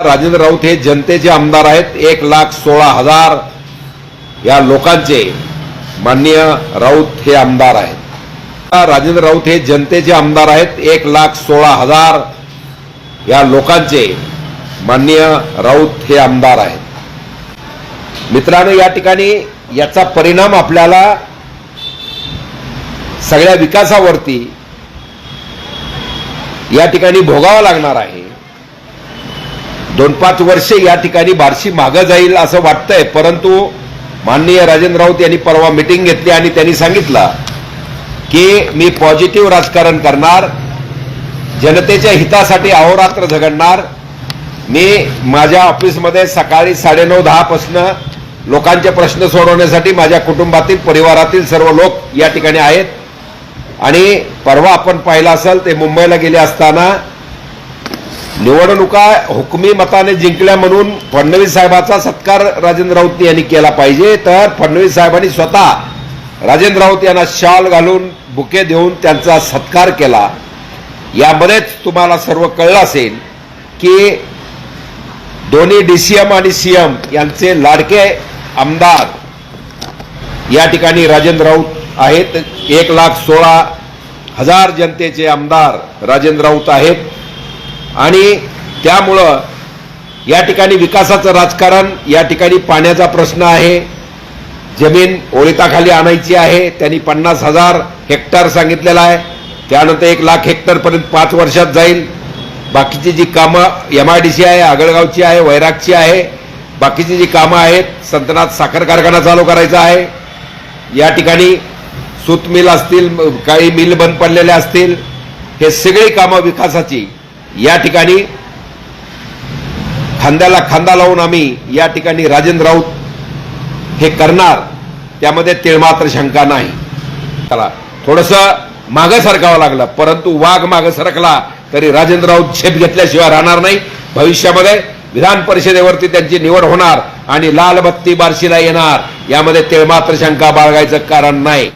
राजेंद्र राऊत हे जनतेचे आमदार आहेत. एक लाख सोळा हजार या लोकांचे माननीय राऊत हे आमदार आहेत. राजेंद्र राऊत हे जनतेचे आमदार आहेत. एक लाख सोळा हजार या लोकांचे माननीय राऊत हे आमदार आहेत. मित्रांनो या ठिकाणी याचा परिणाम आपल्याला सगळ्या विकासावरती या ठिकाणी भोगावा लागणार आहे. दोन पाच वर्षे या ठिकाणी बारशी मागं जाईल असं वाटतंय परंतु माननीय राजेंद्र राऊत यांनी परवा मिटिंग घेतली आणि त्यांनी सांगितलं की मी पॉझिटिव्ह राजकारण करणार जनतेच्या हितासाठी अहोरात्र झगडणार मी माझ्या ऑफिसमध्ये सकाळी साडेनऊ दहापासनं लोकांचे प्रश्न सोडवण्यासाठी माझ्या कुटुंबातील परिवारातील सर्व लोक या ठिकाणी आहेत. आणि परवा आपण पाहिलं असेल ते मुंबईला गेले असताना निवडणुका हुकमी मताने जिंकल्या म्हणून फडणवीस साहेबाचा सत्कार राजेंद्र राऊत यांनी केला पाहिजे. तर फडणवीस साहेबांनी स्वतः राजेंद्र राऊत यांना शाल घालून बुके देऊन त्यांचा सत्कार केला. यामध्येच तुम्हाला सर्व कळलं असेल की दोन्ही डी सी एम आणि सी एम यांचे लाडके आमदार या ठिकाणी राजेंद्र राऊत आहेत. एक लाख सोळा हजार जनतेचे आमदार राजेंद्र राऊत आहेत. आणि त्यामुळं या ठिकाणी विकासाचं राजकारण या ठिकाणी पाण्याचा प्रश्न आहे. जमीन ओळीताखाली आणायची आहे. त्यांनी पन्नास हजार हेक्टर सांगितलेला आहे. त्यानंतर एक लाख हेक्टरपर्यंत पाच वर्षात जाईल. बाकीची जी कामं एम आय डी सी आहे आगळगावची आहे वैरागची आहे बाकीची जी कामं आहेत संतनाथ साखर कारखाना चालू करायचा आहे. या ठिकाणी सूत मिल असतील काही मिल बंद पडलेल्या असतील हे सगळी कामं विकासाची या ठिकाणी खांद्याला खांदा लावून आम्ही या ठिकाणी राजेंद्र राऊत हे करणार त्यामध्ये तिळमात्र शंका नाही. चला थोडंसं मागं सरकावं लागलं परंतु वाघ मागं सरकला तरी राजेंद्र राऊत झेप घेतल्याशिवाय राहणार नाही. भविष्यामध्ये विधान परिषदेवरती त्यांची निवड होणार आणि लाल बत्ती बारशीला येणार. यामध्ये तिळमात्र शंका बाळगायचं कारण नाही.